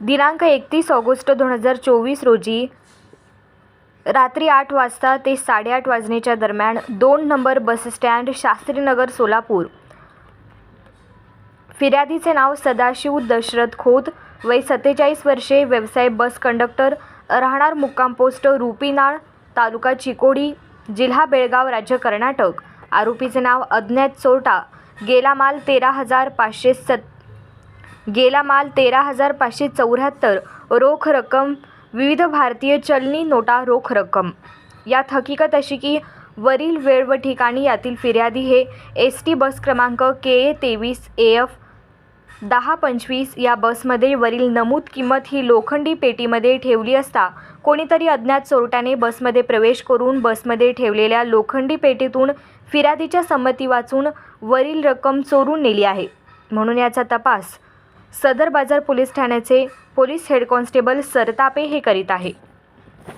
दिनांक एकतीस ऑगस्ट दोन हजार चोवीस रोजी रात्री आठ वाजता ते साडेआठ वाजण्याच्या दरम्यान दोन number bus stand Shastrinagar Solapur. फिर्यादीचे नाव सदाशिव दशरथ खोत वय सत्तेचाळीस वर्षे व्यवसाय बस कंडक्टर राहणार मुक्काम पोस्ट रुपीनाळ तालुका चिकोडी जिल्हा बेळगाव राज्य कर्नाटक. आरोपीचे नाव अज्ञात चोरटा. गेला माल तेरा हजार पाचशे सत गेला माल तेरा हजार पाचशे चौऱ्याहत्तर रोख रक्कम विविध भारतीय चलनी नोटा रोख रक्कम. यात हकीकत अशी की वरील वेळ व ठिकाणी यातील फिर्यादी हे एस टी बस क्रमांक के ए तेवीस ए एफ दहा पंचवीस या बसमध्ये वरील नमूद किंमत ही लोखंडी पेटीमध्ये ठेवली असता कोणीतरी अज्ञात चोरट्याने बसमध्ये प्रवेश करून बसमध्ये ठेवलेल्या लोखंडी पेटीतून फिर्यादीच्या संमती वाचून वरील रक्कम चोरून नेली आहे. म्हणून याचा तपास सदर बाजार पोलीस ठाण्याचे पोलीस हेड कॉन्स्टेबल सरतापे हे करीत आहे.